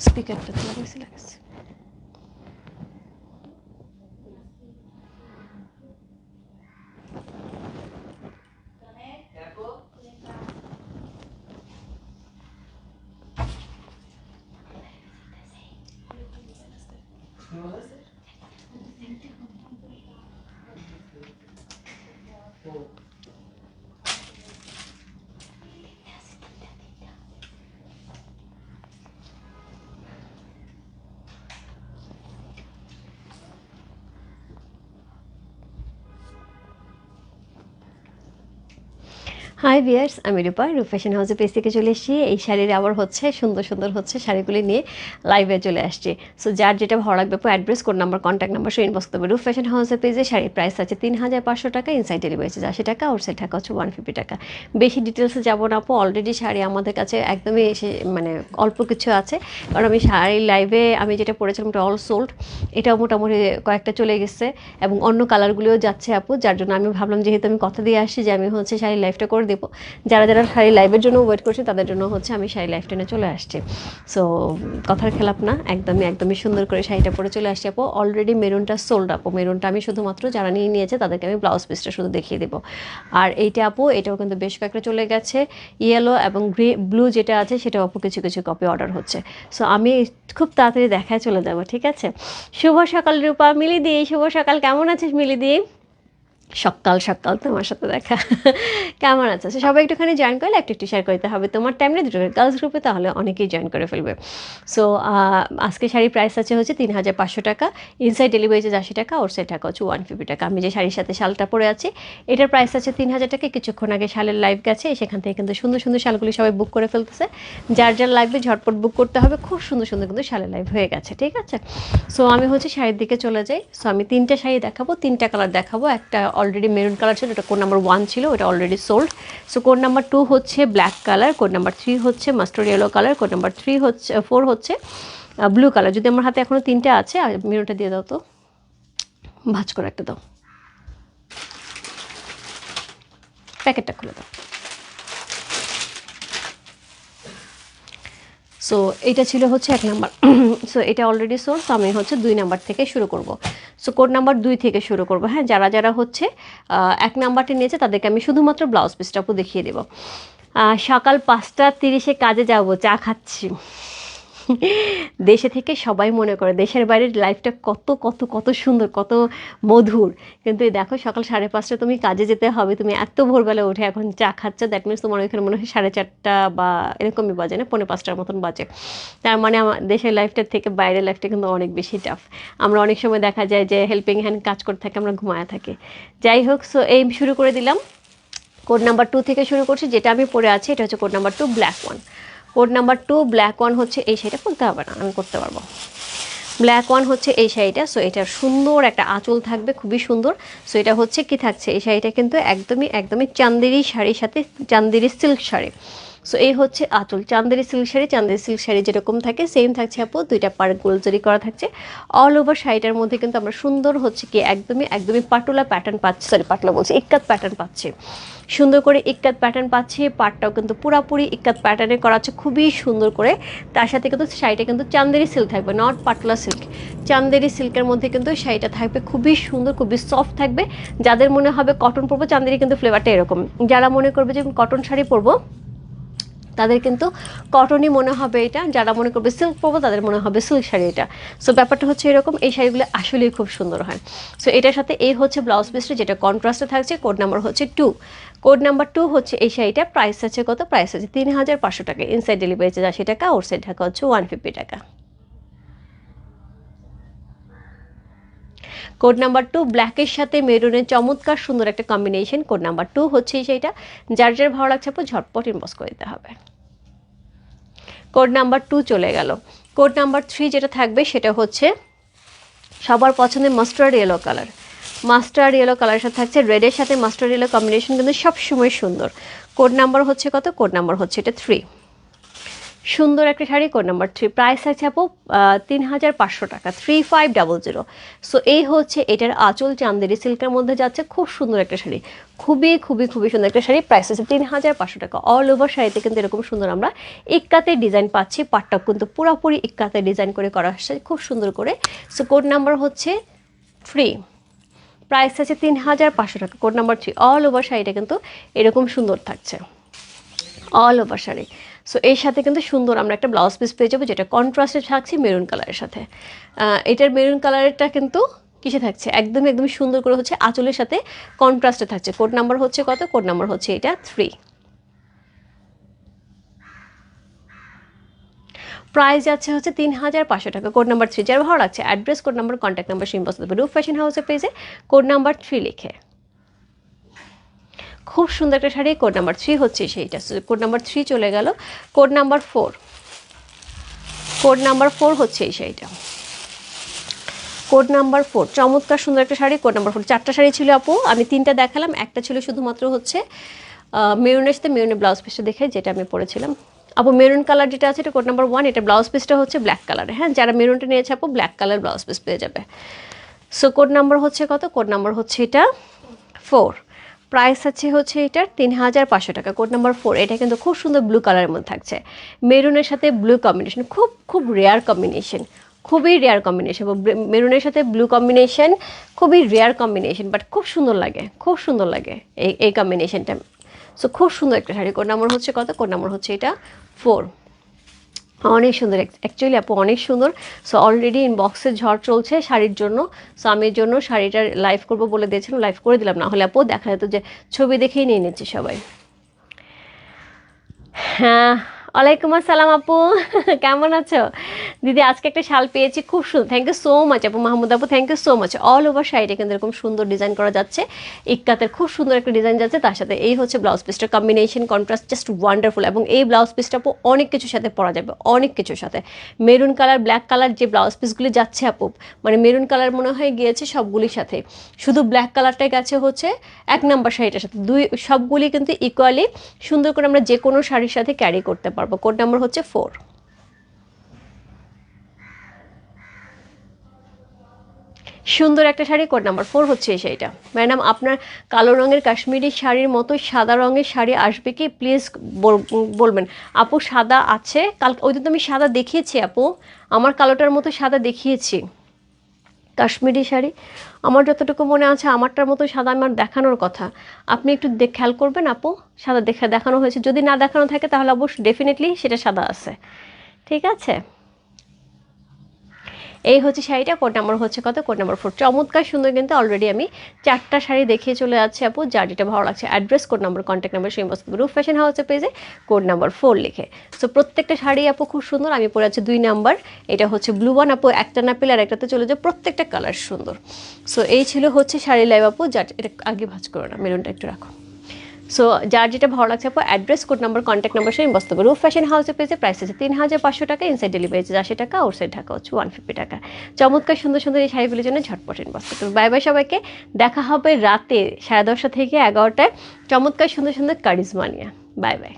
স্পিকারটা তো লাগাইছে লাগাইছে হাই বিয়ার্স আমি রূপা রূপ ফ্যাশন হাউসে পেজ থেকে চলে এসেছি। এই শাড়ির আবার হচ্ছে, সুন্দর সুন্দর হচ্ছে শাড়িগুলি নিয়ে লাইভে চলে আসছি। সো যার যেটা ভালো লাগবে address code number contact number সে ইনবক্স করবে। রূপ ফ্যাশন হাউসের পেজে শাড়ির প্রাইস আছে তিন হাজার পাঁচশো টাকা ইনসাইড ডেলিভারি চার্জ আশি টাকা আউটসাইড টাকা হচ্ছে ওয়ান ফিফটি টাকা। বেশি ডিটেলসে যাব না, আপু অলরেডি শাড়ি আমাদের কাছে একদমই এসে মানে অল্প কিছু আছে। কারণ আমি শাড়ি লাইভে আমি যেটা পরেছিলাম এটা অল সোল্ড এটাও মোটামুটি কয়েকটা চলে গেছে এবং অন্য কালারগুলিও যাচ্ছে, আপু। যার জন্য আমি ভাবলাম, যেহেতু আমি কথা দিয়ে আসছি যে আমি হচ্ছে শাড়ি লাইভটা করে দেবো। যারা যারা শাড়ি লাইভের জন্য ওয়েট করছে, তাদের জন্য হচ্ছে আমি শাড়ি লাইভ টেনে চলে আসছি। সো কথার খেলাপ না, একদমই একদমই সুন্দর করে শাড়িটা পরে চলে আসছি আপু। অলরেডি মেরুনটা সোল্ড আপু। মেরুনটা আমি শুধুমাত্র যারা নিয়ে নিয়েছে, তাদেরকে আমি ব্লাউজ পিসটা শুধু দেখিয়ে দেবো। আর এইটা আপু, এটাও কিন্তু বেশ কয়েকটা চলে গেছে। ইয়েলো এবং গ্রে ব্লু যেটা আছে, সেটাও আপু কিছু কিছু কপি অর্ডার হচ্ছে। সো আমি খুব তাড়াতাড়ি দেখায় চলে যাব, ঠিক আছে? শুভ সকাল রূপা, মিলিদি। শুভ সকাল, কেমন আছিস মিলিদি? সকাল সকাল তোমার সাথে দেখা। কেমন আছে? সো সবাই একটুখানি জয়েন করলে একটু একটু শেয়ার করতে হবে। তোমার টাইমে দুটো গার্লস গ্রুপে তাহলে অনেকেই জয়েন করে ফেলবে। সো আজকে শাড়ির প্রাইস আছে হচ্ছে তিন হাজার পাঁচশো টাকা। ইনসাইড ডেলিভারি চার্জ আশি টাকা ওর সাইড টাকা হচ্ছে ওয়ান ফিফটি টাকা। আমি যে শাড়ির সাথে শালটা পরে আছি, এটার প্রাইস আছে তিন হাজার টাকা। কিছুক্ষণ আগে শালের লাইভ গেছে, সেখান থেকে কিন্তু সুন্দর সুন্দর শালগুলি সবাই বুক করে ফেলতেছে। যার যার লাগবে ঝটপট বুক করতে হবে। খুব সুন্দর সুন্দর কিন্তু শালের লাইভ হয়ে গেছে, ঠিক আছে? সো আমি হচ্ছে শাড়ির দিকে চলে যাই। সো আমি তিনটা শাড়ি দেখাবো, তিনটা কালার দেখাবো। একটা অলরেডি মেরুন কালার ছিল ওটা কোড নাম্বার ওয়ান ছিল ওটা already sold so code number two হচ্ছে black colour code number three হচ্ছে mustard yellow colour code number three হচ্ছে ফোর হচ্ছে ব্লু কালার যদি আমার হাতে এখনও তিনটে আছে আর মেরুনটা দিয়ে দাও তো। ভাজ করে একটা দাও। প্যাকেটটা খুলে দাও। সো এটা ছিল হচ্ছে এক নাম্বার। সো এটা অলরেডি সোর্স আমি হচ্ছে দুই নাম্বার থেকে শুরু করব। সো কোড নাম্বার দুই থেকে শুরু করব। হ্যাঁ যারা যারা হচ্ছে এক নাম্বারটি নিয়েছে, তাদেরকে আমি শুধুমাত্র ব্লাউজ পিসটাপও দেখিয়ে দেবো। সকাল পাঁচটা তিরিশে কাজে যাব, চা খাচ্ছি। দেশে থেকে সবাই মনে করে, দেশের বাইরের লাইফটা কত কত কত সুন্দর, কত মধুর। কিন্তু দেখো সকাল সাড়ে পাঁচটা তুমি কাজে যেতে হবে, তুমি এত ভোরবেলা উঠে এখন চা খাচ্ছ দ্যাট মিনস তোমার ওইখানে মনে হয় সাড়ে চারটা বা এরকমই বাজে না, পৌনে পাঁচটার মতন বাজে। তার মানে আমার দেশের লাইফটার থেকে বাইরের লাইফটা কিন্তু অনেক বেশি টাফ আমরা অনেক সময় দেখা যায় যে হেল্পিং হ্যান্ড কাজ করতে থাকে, আমরা ঘুমায়া থাকি। যাই হোক সো এই শুরু করে দিলাম। কোড নাম্বার টু থেকে শুরু করছি, যেটা আমি পরে আছি, এটা হচ্ছে code number two black one code number two black one হচ্ছে এই শাড়িটা করতে হবে না, আমি করতে পারব। ব্ল্যাক ওয়ান হচ্ছে এই শাড়িটা সো এটার সুন্দর একটা আঁচল থাকবে, খুবই সুন্দর। সো এটা হচ্ছে কি থাকছে, এই শাড়িটা কিন্তু একদমই একদমই চান্দেরি শাড়ির সাথে, চান্দেরি সিল্ক শাড়ি। সো এই হচ্ছে আঁচল। চান্দেরি সিল্ক শাড়ি চান্দেরি সিল্ক শাড়ি যেরকম থাকে সেম থাকছে আপু। দুইটা পার গোলজরি করা থাকছে। অল ওভার শাড়িটার মধ্যে কিন্তু আমরা সুন্দর হচ্ছে কি, একদমই একদমই পাটুলা প্যাটার্ন পাচ্ছি। সরি পাটলা বলছি ইক্কাত প্যাটার্ন পাচ্ছি। সুন্দর করে ইক্কাত প্যাটার্ন পাচ্ছি। পাটটাও কিন্তু পুরাপুরি ইক্কাত প্যাটার্নে করা আছে। খুবই সুন্দর করে। তার সাথে কিন্তু শাড়িটা কিন্তু চান্দেরি সিল্ক থাকবে নট পাটলা সিল্ক চান্দেরি সিল্কের মধ্যে কিন্তু শাড়িটা থাকবে খুবই সুন্দর, খুবই সফট থাকবে। যাদের মনে হবে কটন পরবো চান্দেরি কিন্তু ফ্লেভারটা এরকম। যারা মনে করবে যে কটন শাড়ি পরবো তাদের কিন্তু কটনই মনে হবে এটা, যারা মনে করবে সিল্ক পরবো তাদের মনে হবে সিল্ক শাড়ি এটা। সো ব্যাপারটা হচ্ছে এরকম, এই শাড়িগুলো আসলেই খুব সুন্দর হয়। সো এটার সাথে এই হচ্ছে ব্লাউজ পিসটা যেটা কন্ট্রাস্টে থাকছে কোড নাম্বার হচ্ছে টু কোড নাম্বার টু হচ্ছে এই শাড়িটা প্রাইস আছে কত? প্রাইস আছে তিন হাজার পাঁচশো টাকা। ইনসাইড ডেলিভারি চার্জ আশি টাকা ওর সাইড টাকা হচ্ছে ওয়ান ফিফটি টাকা। কোড নাম্বার টু ব্ল্যাকের সাথে মেরুনের চমৎকার সুন্দর একটা কম্বিনেশন কোড নাম্বার টু হচ্ছে সেইটা। যার যার ভালো লাগছে আপু, ঝটপট ইনবক্স করে দিতে হবে। কোড নাম্বার টু চলে গেল। কোড নাম্বার থ্রি যেটা থাকবে সেটা হচ্ছে সবার পছন্দের mustard yellow colour mustard yellow কালারের সাথে থাকছে রেডের সাথে মাস্টার্ড ইয়েলো কম্বিনেশন কিন্তু সবসময় সুন্দর। কোড নাম্বার হচ্ছে কত? কোড নাম্বার হচ্ছে এটা থ্রি সুন্দর একটা sari code number three price আছে আপু তিন হাজার পাঁচশো টাকা three five double zero so এই হচ্ছে এটার আঁচল, চান্দেরি সিল্কের মধ্যে যাচ্ছে, খুব সুন্দর একটা শাড়ি। খুবই খুবই খুবই সুন্দর একটা শাড়ি প্রাইস আছে তিন হাজার পাঁচশো টাকা। অল ওভার শাড়িতে কিন্তু এরকম সুন্দর আমরা ইক্কাতে ডিজাইন পাচ্ছি পাটটা কিন্তু পুরোপুরি ইক্কাতে ডিজাইন করে করা হচ্ছে, খুব সুন্দর করে। সো কোড নাম্বার হচ্ছে থ্রি প্রাইস আছে তিন হাজার পাঁচশো টাকা code number three all over শাড়িটা কিন্তু এরকম সুন্দর থাকছে। All over sari. সো এর সাথে কিন্তু সুন্দর আমরা একটা ব্লাউজ পিস পেয়ে যাব, যেটা কন্ট্রাস্টে থাকছে মেরুন কালারের সাথে। এটার মেরুন কালারেরটা কিন্তু কিসে থাকছে? একদমই একদমই সুন্দর করে হচ্ছে আঁচলের সাথে কন্ট্রাস্টে থাকছে। কোড নাম্বার হচ্ছে কত? কোড নাম্বার হচ্ছে এটা থ্রি প্রাইস যাচ্ছে হচ্ছে তিন হাজার পাঁচশো টাকা। কোড নাম্বার থ্রি যার ভালো লাগছে address code number contact number সিম্পস Roop fashion হাউসের পেজে কোড নাম্বার থ্রি লিখে। খুব সুন্দর একটা শাড়ি কোড নাম্বার থ্রি হচ্ছে সেইটা। কোড নাম্বার থ্রি চলে গেল। Code number four code number four হচ্ছে এই শাড়িটা। কোড নাম্বার ফোর চমৎকার সুন্দর একটা শাড়ি কোড নাম্বার ফোর চারটা শাড়ি ছিল আপু, আমি তিনটা দেখালাম, একটা ছিল শুধুমাত্র হচ্ছে মেরুনের সাথে মেরুনের ব্লাউজ পিসটা দেখে যেটা আমি পরেছিলাম। আপু মেরুন কালার যেটা আছে এটা কোড নাম্বার ওয়ান এটা ব্লাউজ পিসটা হচ্ছে ব্ল্যাক কালারে হ্যাঁ যারা মেরুনটা নিয়েছে আপু ব্ল্যাক কালার ব্লাউজ পিস পেয়ে যাবে। সো কোড নাম্বার হচ্ছে কত? কোড নাম্বার হচ্ছে এটা ফোর প্রাইস আছে হচ্ছে এটার তিন হাজার পাঁচশো টাকা। কোড নাম্বার ফোর, এটা কিন্তু খুব সুন্দর ব্লু কালারের মধ্যে থাকছে। মেরুনের সাথে ব্লু কম্বিনেশন খুব খুব রেয়ার কম্বিনেশন খুবই রেয়ার কম্বিনেশন মেরুনের সাথে ব্লু কম্বিনেশন খুবই রেয়ার কম্বিনেশন বাট খুব সুন্দর লাগে, খুব সুন্দর লাগে এই এই কম্বিনেশনটা সো খুব সুন্দর একটা শাড়ি। কোড নাম্বার হচ্ছে কত? কোড নাম্বার হচ্ছে এটা ফোর অনেক সুন্দর। অ্যাকচুয়ালি আপু অনেক সুন্দর। সো অলরেডি ইনবক্সে ঝড় চলছে শাড়ির জন্য। সো আমি এর জন্য শাড়িটার লাইভ করব বলে দিয়েছিলাম লাইভ করে দিলাম। না হলে আপু দেখা যেত যে ছবি দেখেই নিয়ে নিচ্ছে সবাই। হ্যাঁ ওয়ালাইকুম আসসালাম আপু। কেমন আছো? দিদি, আজকে একটা শাল পেয়েছি, খুব সুন্দর। থ্যাংক ইউ সো মাচ আপু, মাহমুদ আপু thank you so much all over শাড়িটা কিন্তু এরকম সুন্দর ডিজাইন করা যাচ্ছে। ইক্কাতের খুব সুন্দর একটা ডিজাইন যাচ্ছে, তার সাথে এই হচ্ছে ব্লাউজ পিসটা কম্বিনেশন কন্ট্রাস্ট জাস্ট ওয়ান্ডারফুল এবং এই ব্লাউজ পিসটা আপু, অনেক কিছুর সাথে পরা যাবে, অনেক কিছুর সাথে। মেরুন কালার ব্ল্যাক কালার যে ব্লাউজ পিসগুলি যাচ্ছে আপু মানে মেরুন কালার মনে হয় গিয়েছে সবগুলির সাথে। শুধু ব্ল্যাক কালারটাই গেছে হচ্ছে এক নাম্বার শাড়িটার সাথে। দুই, সবগুলি কিন্তু ইকুয়ালি সুন্দর করে আমরা যে কোনো শাড়ির সাথে ক্যারি করতে পারব। কোড নাম্বার হচ্ছে ফোর। সুন্দর একটা শাড়ি, কোড নাম্বার ফোর হচ্ছে এই শাড়িটা। ম্যাডাম, আপনার কালো রঙের কাশ্মীরি শাড়ির মতো সাদা রঙের শাড়ি আসবে কি? প্লিজ বলবেন। আপু, সাদা আছে। কাল ওই দিন তো আমি সাদা দেখিয়েছি, আপু। আমার কালোটার মতো সাদা দেখিয়েছি। কাশ্মীরি শাড়ি। আমার যতটুকু মনে আছে, আমারটার মতো সাদা আমার দেখানোর কথা। আপনি একটু খেয়াল করবেন আপু, সাদা দেখা দেখানো হয়েছে। যদি না দেখানো থাকে, তাহলে অবশ্যই ডেফিনেটলি সেটা সাদা আছে। ঠিক আছে? এই হচ্ছে শাড়িটা, কোড নাম্বার হচ্ছে কত? কোড নাম্বার ফোর চমৎকার, সুন্দর কিন্তু অলরেডি আমি চারটা শাড়ি দেখিয়ে চলে যাচ্ছি আপু, যার যেটা ভালো লাগছে। Address code number contact number, সেই মস্ত রুফ ফ্যাশন হাউসের পেজে কোড নাম্বার ফোর লিখে। সো প্রত্যেকটা শাড়ি আপু খুব সুন্দর, আমি পরে আছি দুই নাম্বার। এটা হচ্ছে ব্লু ওয়ান আপু, একটা না পেলে আর একটাতে চলে যায়, প্রত্যেকটা কালার সুন্দর। সো এই ছিল হচ্ছে শাড়ি লাইভ আপু, যার, এটা আগে ভাজ করো না, মেরুনটা একটু রাখো। সো যার যেটা ভালো লাগছে, আপু address code number contact number সেই বস্তু রুফ ফ্যাশন হাউসে পেয়েছে প্রাইস আছে তিন হাজার পাঁচশো টাকা ইনসাইড ডেলিভারি হচ্ছে আশি টাকা আউটসাইড ঢাকা হচ্ছে ওয়ান ফিফটি টাকা। চমৎকার, সুন্দর সুন্দর এই শাড়িগুলির জন্য ঝটপট বস্তু করবে বাই বাই সবাইকে, দেখা হবে রাতে সাড়ে দশটা থেকে এগারোটায়। চমৎকার, সুন্দর সুন্দর, কারিজমা নিয়ে। Bye bye